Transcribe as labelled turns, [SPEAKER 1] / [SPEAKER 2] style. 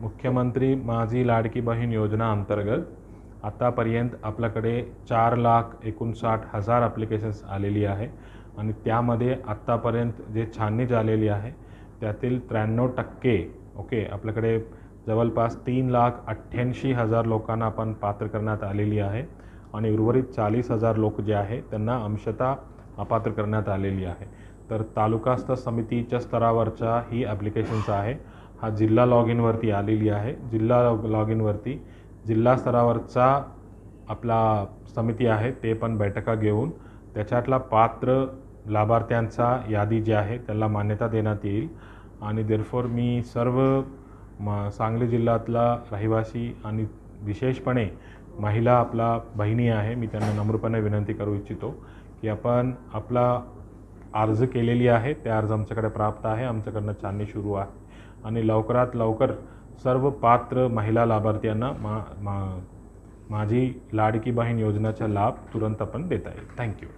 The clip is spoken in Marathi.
[SPEAKER 1] मुख्यमंत्री माझी लाडकी बहीण योजना अंतर्गत आतापर्यंत आपल्याकडे चार लाख एकोणसाठ हजार ॲप्लिकेशन्स आलेली आहे आणि त्यामध्ये आत्तापर्यंत जे छाननी झालेली आहे त्यातील त्र्याण्णव टक्के ओके आपल्याकडे जवळपास तीन लाख अठ्ठ्याऐंशी हजार लोकांना आपण पात्र करण्यात आलेली आहे आणि उर्वरित चाळीस हजार लोक जे आहे त्यांना अंशतः अपात्र करण्यात आलेली आहे. तर तालुकास्थ समितीच्या स्तरावरच्या ही ॲप्लिकेशन्स आहे. हा जिल्हा लॉग इनवरती आलेली आहे. जिल्हा लॉग इनवरती जिल्हा स्तरावरचा आपला समिती आहे ते पण बैठका घेऊन त्याच्यातला पात्र लाभार्थ्यांचा यादी जी आहे त्याला मान्यता देण्यात येईल. आणि देरफोर मी सर्व म सांगली जिल्ह्यातला रहिवासी आणि विशेषपणे महिला आपला बहिणी आहे मी त्यांना नम्रपणे विनंती करू इच्छितो की आपण आपला अर्ज केलेली आहे ते अर्ज आमच्याकडे प्राप्त आहे आमच्याकडनं छाननी सुरू आहे. आणि लवकरात लवकर सर्व पात्र महिला लाभार्थ्यांना मा मा माझी लाडकी बहीण योजनेचा लाभ तुरंत आपण देता येईल. थँक्यू